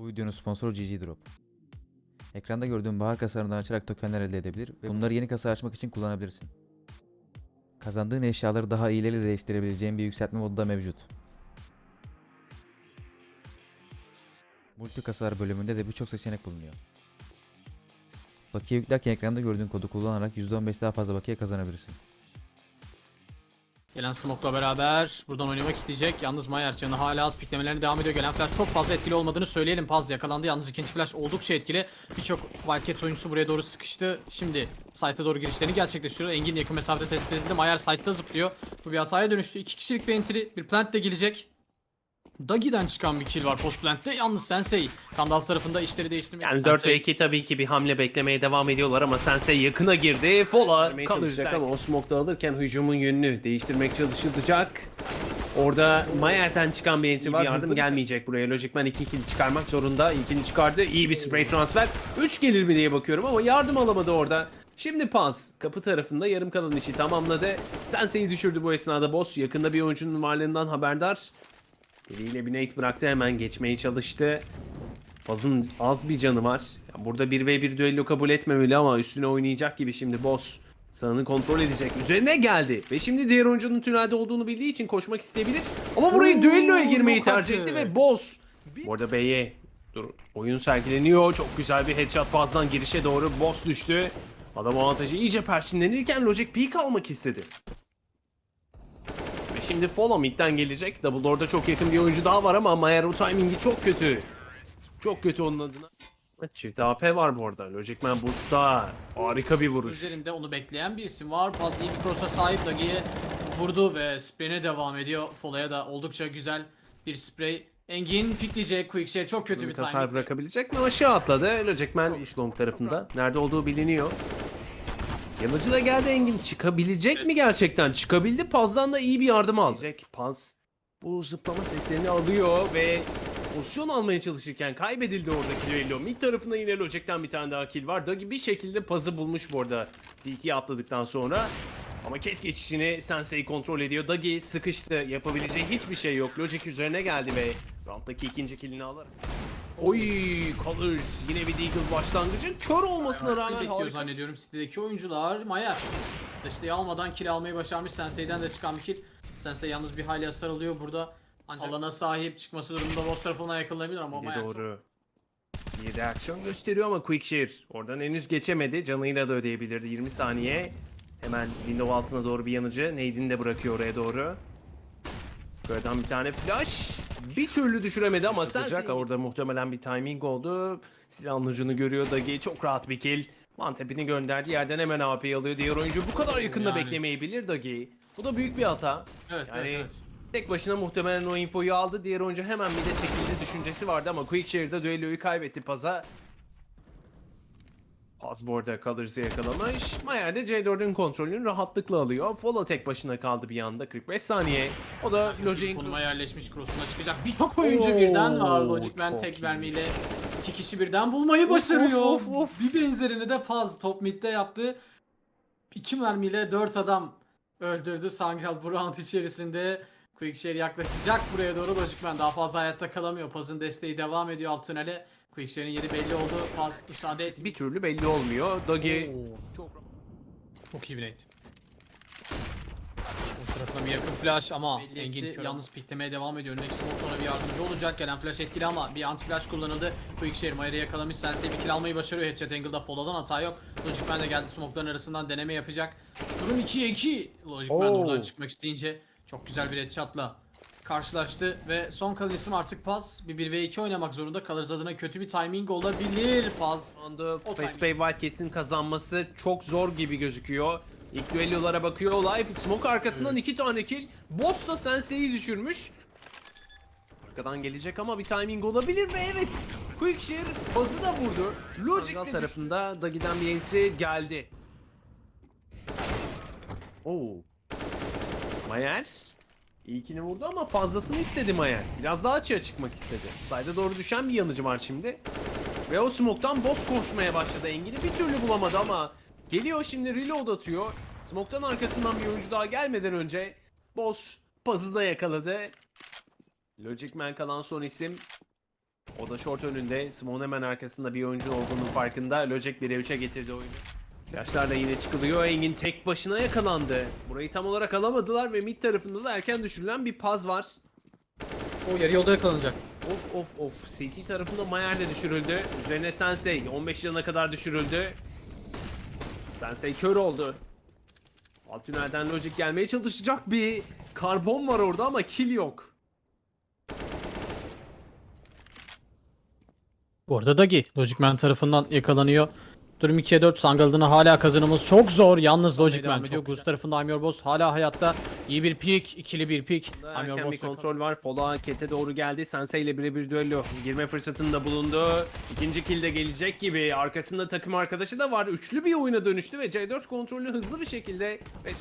Bu videonun sponsoru GG Drop. Ekranda gördüğün bahar kasalarından açarak tokenler elde edebilir ve bunları yeni kasa açmak için kullanabilirsin. Kazandığın eşyaları daha iyileri değiştirebileceğin bir yükseltme modu da mevcut. Multi kasalar bölümünde de birçok seçenek bulunuyor. Bakiye yüklerken ekranda gördüğün kodu kullanarak %15 daha fazla bakiye kazanabilirsin. Gelen Smoke'la beraber buradan oynamak isteyecek. Yalnız Mayer canı hala az piklemelerine devam ediyor. Gelen flash çok fazla etkili olmadığını söyleyelim. Paz yakalandı. Yalnız ikinci flash oldukça etkili. Birçok Wildcats oyuncusu buraya doğru sıkıştı. Şimdi site'a doğru girişlerini gerçekleştiriyor. Engin yakın mesafede tespit edildi. Mayer site'da zıplıyor. Bu bir hataya dönüştü. İki kişilik bir entry. Bir plant de gelecek. Dagi'den çıkan bir kill var post plant'te. Yalnız Sensei Gandalf tarafında işleri değiştirmeye Yani 4 ve Sensei- 2 tabii ki bir hamle beklemeye devam ediyorlar ama Sensei yakına girdi. Fola Kalacak ama o smoke'da alırken hücumun yönünü değiştirmek çalışılacak. Orada Mayer'den çıkan bir entry Var, bir yardım gelmeyecek buraya. Logicman 2 kill çıkarmak zorunda. İlkini çıkardı. İyi bir spray transfer. 3 gelir mi diye bakıyorum ama yardım alamadı orada. Şimdi Paz kapı tarafında yarım kalan işi tamamladı. Sensei'yi düşürdü bu esnada boss. Yakında bir oyuncunun varlığından haberdar. Eliyle bir nade bıraktı hemen geçmeye çalıştı. Paz'ın az bir canı var. Burada 1v1 düello kabul etmemeli ama üstüne oynayacak gibi şimdi boss. Sağını kontrol edecek. Üzerine geldi. Ve şimdi diğer oyuncunun tünelde olduğunu bildiği için koşmak isteyebilir. Ama burayı düelloya girmeyi tercih etti ve boss. Bu arada B'ye dur. Oyun sergileniyor. Çok güzel bir headshot Paz'dan girişe doğru boss düştü. Adam avantajı iyice perçinlenirken Logic peek almak istedi. Şimdi follow mid'den gelecek. Double Door'da çok yakın bir oyuncu daha var ama Mayer o timingi çok kötü. Çok kötü onun adına. Çift AP var bu arada. Logicman Boost'ta harika bir vuruş. Üzerinde onu bekleyen bir isim var. Paz iyi bir cross'a sahip. Dagi'ye vurdu ve spreyine devam ediyor. Fola'ya da oldukça güzel bir spray. Engin pikleyecek. Quickshare çok kötü bir Hasar timing. bırakabilecek mi? Aşağı atladı. Logicman iş long tarafında. Nerede olduğu biliniyor. Yanıcı da geldi Engin. Çıkabilecek mi gerçekten? Çıkabildi. Paz'dan da iyi bir yardım aldı. Paz bu zıplama seslerini alıyor ve pozisyon almaya çalışırken kaybedildi oradaki düello. Mid tarafında yine Logic'ten bir tane daha kill var. Dagi bir şekilde Paz'ı bulmuş bu arada. CT'ye atladıktan sonra. Ama ket geçişini Sensei kontrol ediyor. Dagi sıkıştı. Yapabileceği hiçbir şey yok. Logic üzerine geldi ve rounddaki ikinci killini alır. Oy Colors yine bir Deagle başlangıcı. Kör olmasına rağmen bekliyor harika. zannediyorum City'deki oyuncular. Mayer desteği almadan kill almayı başarmış. Sensei'den de çıkan bir kill. Sensei yalnız bir hayli hasar alıyor burada. Ancak alana sahip çıkması durumunda boss tarafından yakalanabilir ama çok doğru. Bir reaksiyon gösteriyor ama Quickshare oradan henüz geçemedi. Canıyla da ödeyebilirdi 20 saniye. Hemen window altına doğru bir yanıcı. Nade'ini de bırakıyor oraya doğru. Buradan bir tane flash. Bir türlü düşüremedi ama sen orada muhtemelen bir timing oldu. Silahın ucunu görüyor Dagi. Çok rahat bir kill. Mantepini gönderdi. Yerden hemen AP'yi alıyor. Diğer oyuncu bu kadar yakında Yani. beklemeyebilir Dagi. Bu da büyük bir hata. Evet, Yani evet, evet. tek başına muhtemelen o infoyu aldı. Diğer oyuncu hemen bir de çekildi düşüncesi vardı ama Quickshare'da düelloyu kaybetti Paz'a. Paz bu arada Colors'ı yakalamış. Mayer de C4'ün kontrolünü rahatlıkla alıyor. Follow tek başına kaldı bir anda 45 saniye. O da Logic'in Konuma yerleşmiş cross'una çıkacak. Birçok oyuncu birden var. Oo, Logic Man tek iyi. mermiyle iki kişi birden bulmayı başarıyor. of, of, of. Bir benzerini de Paz top mid'de yaptı. İki mermiyle dört adam öldürdü Sangral bu round içerisinde. Quickshare yaklaşacak buraya doğru Logic Man daha fazla hayatta kalamıyor. Paz'ın desteği devam ediyor alt tünele. Quickshare'in yeri belli oldu. Paz müsaade et. bir türlü belli olmuyor. Dagi çok Çok iyi bir nade. O tarafına bir yakın flash ama Engin yalnız piklemeye devam ediyor. Önündeki smoke sonra bir yardımcı olacak. Gelen flash etkili ama bir anti flash kullanıldı. Quickshare Mayer'i yakalamış. Sensei bir kill almayı başarıyor. Headshot angle'da follow'dan hata yok. Logic Man de geldi smoke'ların arasından deneme yapacak. Durum 2'ye 2. Logic Man oradan çıkmak isteyince çok güzel bir headshot'la karşılaştı ve son kalan isim artık Paz. Bir 1v2 oynamak zorunda kalırız adına kötü bir timing olabilir Paz. Anda Face Bay Wildcats'in kazanması çok zor gibi gözüküyor. İlk düellolara bakıyor. Life Smoke arkasından iki tane kill. Boss da Sensei'yi düşürmüş. Arkadan gelecek ama bir timing olabilir ve evet. Quickshare bazı da vurdu. Logic tarafında da giden bir entry geldi. Oo. Mayer İlkini vurdu ama fazlasını istedi Mayer. Biraz daha açığa çıkmak istedi. Sayda doğru düşen bir yanıcı var şimdi. Ve o smoke'tan boss koşmaya başladı Engin'i. Bir türlü bulamadı ama geliyor şimdi reload atıyor. Smoke'tan arkasından bir oyuncu daha gelmeden önce boss puzzle'da yakaladı. Logic Man kalan son isim. O da short önünde. Simon hemen arkasında bir oyuncu olduğunun farkında. Lojek 1'e 3'e getirdi oyunu. Flashlar da yine çıkılıyor. Engin tek başına yakalandı. Burayı tam olarak alamadılar ve mid tarafında da erken düşürülen bir paz var. O yarı yolda yakalanacak. Of of of. CT tarafında Mayer de düşürüldü. Üzerine Sensei 15 yılına kadar düşürüldü. Sensei kör oldu. Alt tünelden Logic gelmeye çalışacak bir karbon var orada ama kill yok. Bu arada Dagi Logicman tarafından yakalanıyor. Durum 2'ye 4 Sangal'dan hala kazanımız çok zor. Yalnız Logicman ediyor. Gus tarafında Amyor Boss hala hayatta. İyi bir pick, ikili bir pick. Amyor Erken bir Boss kontrol var. Fola Kete doğru geldi. Sensei ile birebir düello. Girme fırsatında bulundu. İkinci kill de gelecek gibi. Arkasında takım arkadaşı da var. Üçlü bir oyuna dönüştü ve C4 kontrolünü hızlı bir şekilde Bay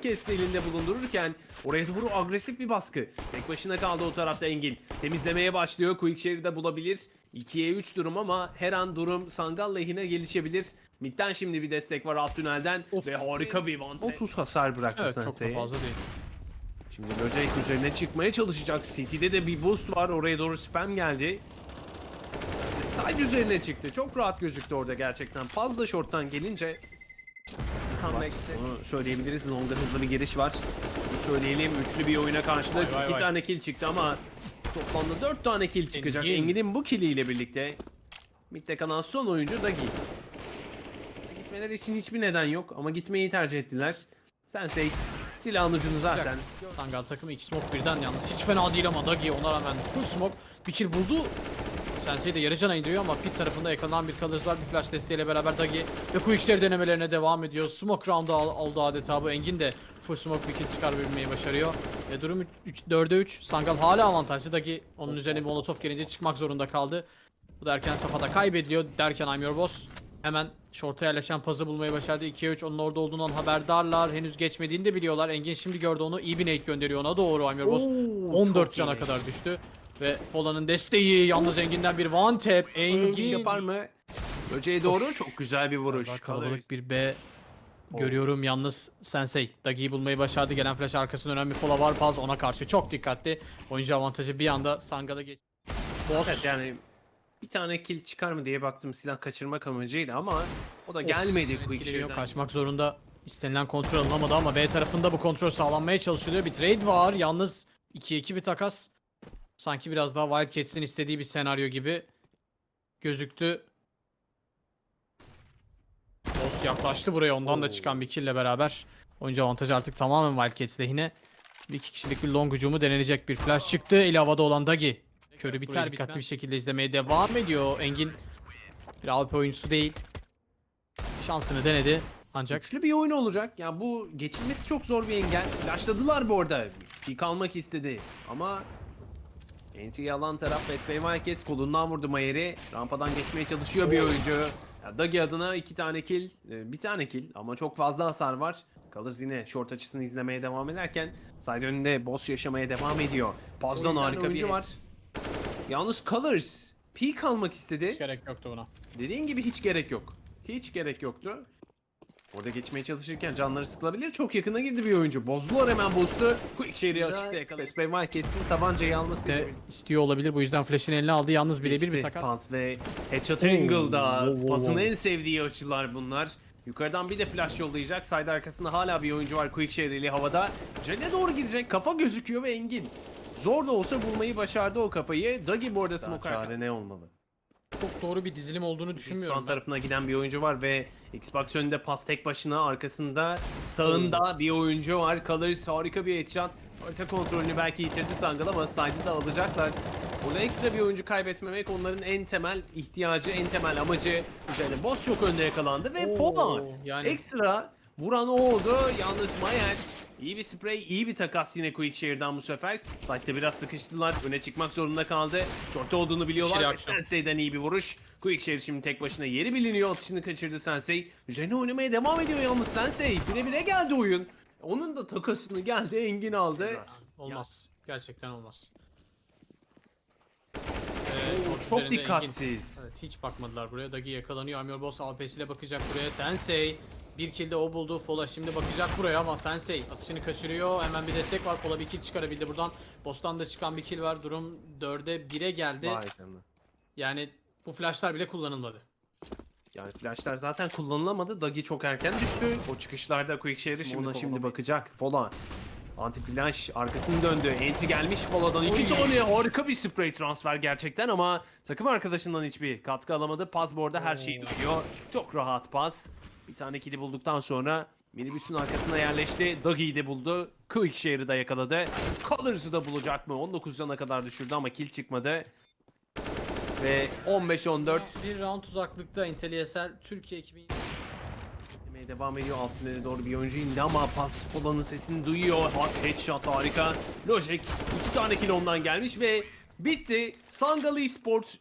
Wildcats elinde bulundururken oraya doğru agresif bir baskı. Tek başına kaldı o tarafta Engin. Temizlemeye başlıyor. Quickshare'i de bulabilir. 2'ye 3 durum ama her an durum Sangal lehine gelişebilir. Mid'den şimdi bir destek var alt tünelden ve harika bir one 30 hasar bıraktı Evet çok da Sensei'ye. fazla değil. Şimdi Böcek üzerine çıkmaya çalışacak. City'de de bir boost var. Oraya doğru spam geldi. Side üzerine çıktı. Çok rahat gözüktü orada gerçekten. Fazla short'tan gelince Onu söyleyebiliriz. Long'da hızlı bir giriş var. Bunu söyleyelim. Üçlü bir oyuna karşılık. Vay vay iki vay. tane kill çıktı ama toplamda dört tane kill çıkacak. Engin. Engin'in bu killiyle birlikte midde kalan son oyuncu Dagi. Gitmeleri için hiçbir neden yok ama gitmeyi tercih ettiler. Sensei silahın ucunu zaten Sangal takımı iki smoke birden yalnız. Hiç fena değil ama Dagi ona rağmen full smoke. Bir kill buldu. Sensei de yarı cana indiriyor ama pit tarafında yakalanan bir kalırız var. Bir flash desteğiyle beraber Dagi ve Quickshare denemelerine devam ediyor. Smoke round'u al, aldı adeta bu. Engin de full smoke bir kill çıkarabilmeyi başarıyor. Ve durum 3, 4'e 3. Sangal hala avantajlı. Dagi onun üzerine bir molotof gelince çıkmak zorunda kaldı. Bu da erken safhada kaybediliyor derken I'm your boss. Hemen short'a yerleşen pazı bulmayı başardı. 2'ye 3 onun orada olduğundan haberdarlar. Henüz geçmediğini de biliyorlar. Engin şimdi gördü onu. İyi bir nade gönderiyor ona doğru I'm your boss. Oo, 14 çok cana iyi. kadar düştü. Ve Fola'nın desteği yalnız Engin'den bir one tap. Engin Engin yapar mı? Böceğe doğru çok güzel bir vuruş. Daha kalabalık bir B görüyorum yalnız Sensei. Dagi'yi bulmayı başardı. Gelen flash arkasında önemli Fola var. Paz ona karşı çok dikkatli. Oyuncu avantajı bir anda Sangal'a geç. Boss. Evet yani bir tane kill çıkar mı diye baktım silah kaçırmak amacıyla ama o da gelmedi Etkileniyor, Quickshare'den. kaçmak zorunda. İstenilen kontrol alınamadı ama B tarafında bu kontrol sağlanmaya çalışılıyor. Bir trade var. Yalnız 2'ye 2 bir takas. Sanki biraz daha Wildcats'in istediği bir senaryo gibi gözüktü. Yaklaştı buraya. Ondan da çıkan bir kill'le beraber. Oyuncu avantajı artık tamamen Wildcats lehine. Bir iki kişilik bir long hücumu denenecek bir flash çıktı. Eli havada olan Dagi. Körü biter dikkatli bir şekilde izlemeye devam ediyor. Engin bir AWP oyuncusu değil. Şansını denedi. Ancak Güçlü bir oyun olacak. Ya bu geçilmesi çok zor bir engel. Flashladılar bu arada. Pik almak istedi ama Entry'yi alan taraf Bay Wildcats kolundan vurdu Mayer'i. Rampadan geçmeye çalışıyor bir oyuncu. Ya Dagi adına iki tane kill, e, bir tane kill ama çok fazla hasar var. Kalırız yine short açısını izlemeye devam ederken side önünde boss yaşamaya devam ediyor. Pazdan harika oyuncu bir var. Yalnız Colors peak almak istedi. hiç gerek yoktu buna. Dediğin gibi hiç gerek yok. Hiç gerek yoktu. Orada geçmeye çalışırken canları sıkılabilir. Çok yakına girdi bir oyuncu. Bozdular hemen boost'u. Quickshare'i açıkta yakaladı. Best Bay Wildcats'in tabancayı alması De istiyor olabilir. Bu yüzden flash'ini eline aldı. Yalnız birebir bir takas. Pans ve Headshot Angle'da. Pasın en sevdiği açılar bunlar. Yukarıdan bir de flash yollayacak. Side arkasında hala bir oyuncu var. Quickshare eli havada. Cene doğru girecek. Kafa gözüküyor ve Engin. Zor da olsa bulmayı başardı o kafayı. Dagi bu arada smoke arkasında. ne olmalı? Çok doğru bir dizilim olduğunu Düşünmüyorum. düşünmüyorum. ben. tarafına giden bir oyuncu var ve Xbox önünde pas tek başına arkasında sağında bir oyuncu var. Colors harika bir headshot. Harita kontrolünü belki yitirdi Sangal ama side'ı da alacaklar. Burada ekstra bir oyuncu kaybetmemek onların en temel ihtiyacı, en temel amacı. Üzerine boss çok önde yakalandı ve Oo, Fola yani- ekstra vuran o oldu. Yalnız Mayer iyi bir sprey, iyi bir takas yine Quickshare'dan bu sefer. Side'de biraz sıkıştılar. Öne çıkmak zorunda kaldı. Short olduğunu biliyorlar. Sensei'den iyi bir vuruş. Quickshare şimdi tek başına yeri biliniyor. Atışını kaçırdı Sensei. Üzerine oynamaya devam ediyor yalnız Sensei. Bire bire geldi oyun. Onun da takasını geldi. Engin aldı. Olmaz. Gerçekten olmaz. Ee, çok dikkatsiz. Evet hiç bakmadılar buraya. Dagi yakalanıyor. Amyor Boss AP'siyle bakacak buraya. Sensei bir kill de o buldu. Fola şimdi bakacak buraya ama Sensei atışını kaçırıyor. Hemen bir destek var. Fola bir kill çıkarabildi buradan. Boss'tan da çıkan bir kill var. Durum 4'e 1'e geldi. Vay canına. Yani bu flashlar bile kullanılmadı. Yani flashlar zaten kullanılamadı. Dagi çok erken düştü. O çıkışlarda Quickshare'e şimdi ona şimdi bakacak. Fola. Anti flash arkasını döndü. Entry gelmiş Fola'dan. iki tane harika bir spray transfer gerçekten ama takım arkadaşından hiçbir katkı alamadı. Paz bu arada her şeyi duyuyor. Çok rahat pas. Bir tane kili bulduktan sonra minibüsün arkasına yerleşti. Dagi'yi de buldu. Quickshare'ı da yakaladı. Colors'ı da bulacak mı? 19 cana kadar düşürdü ama kill çıkmadı. Ve 15-14 Bir round uzaklıkta Intelliesel Türkiye 2000 Demeye devam ediyor. Alt tünele doğru bir oyuncu indi ama pas Pola'nın sesini duyuyor. Hot headshot harika. Logic iki tane kill ondan gelmiş ve bitti. Sangal Esports